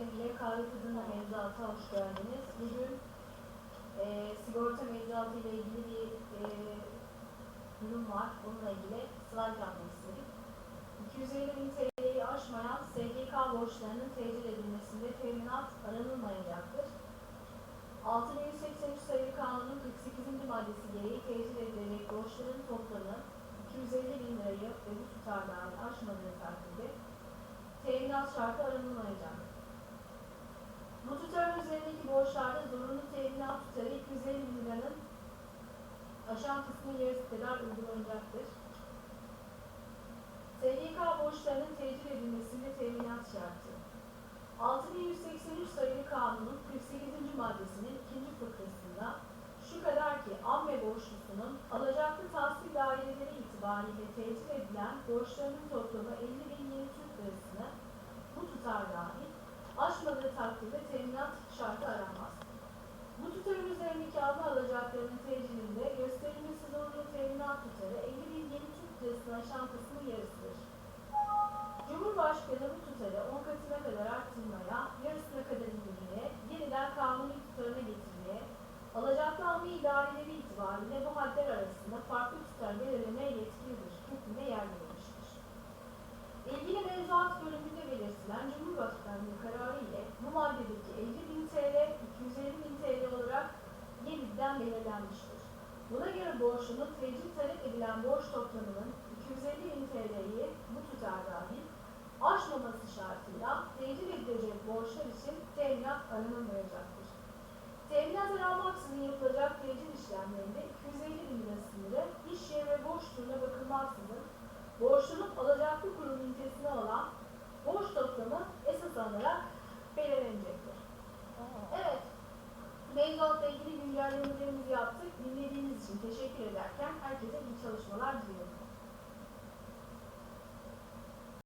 kahve tadında mevzuata hoş geldiniz. Bugün e, sigorta mevzuatı ile ilgili bir e, durum var. Bununla ilgili slide yapmak istedik. 250 bin TL'yi aşmayan SGK borçlarının tecil edilmesinde teminat aranılmayacaktır. 6183 sayılı kanunun 48. maddesi gereği tecil edilecek borçların toplamı 250 bin lirayı ve bu tutardan aşmadığı takdirde teminat şartı aranılmayacak. Tutarın üzerindeki borçlarda zorunlu teminat tutarı 250 bin liranın aşan kısmı yarısı kadar uygulanacaktır. SGK borçlarının tecil edilmesinde teminat şartı. 6183 sayılı kanunun 48. maddesinin ikinci fıkrasında şu kadar ki amme borçlusunun alacaklı tahsil daireleri itibariyle tecil edilen borçlarının toplamı 50 bin yeni Türk lirasını bu tutar dahil aşmadığı takdirde teminat şartı aranmaz. Bu tutarın üzerindeki alma alacaklarının tecilinde gösterilmesi zorunlu teminat tutarı 50 bin yeni Türk lirasını aşan kısmı yarısıdır. Cumhurbaşkanı bu tutarı 10 katına kadar arttırmaya, yarısına kadar indirmeye, yeniden kanuni tutarına getirmeye, alacaklı alma idareleri itibariyle bu hadler arasında farklı tutar belirlemeye yetkilidir. Hükmüne yer verilmiştir. İlgili mevzuat bölümünde belirtilen Cumhurbaşkanlığı kararı ile bu maddedeki 50 bin TL, 250 bin TL olarak yeniden belirlenmiştir. Buna göre borçlunun tecil talep edilen borç toplamının 250 bin TL'yi bu tutar dahil aşmaması şartıyla tecil edilecek borçlar için teminat aranılmayacaktır. Teminat aranmaksızın yapılacak tecil işlemlerinde 250 bin lira sınırı iş yeri ve borç türüne bakılmaksızın borçlunun alacaklı kurum ünitesine olan borç toplamı esas alınarak belirlenecektir. Evet, mevzuatla ilgili güncellemelerimizi yaptık. Dinlediğiniz için teşekkür ederken herkese iyi çalışmalar.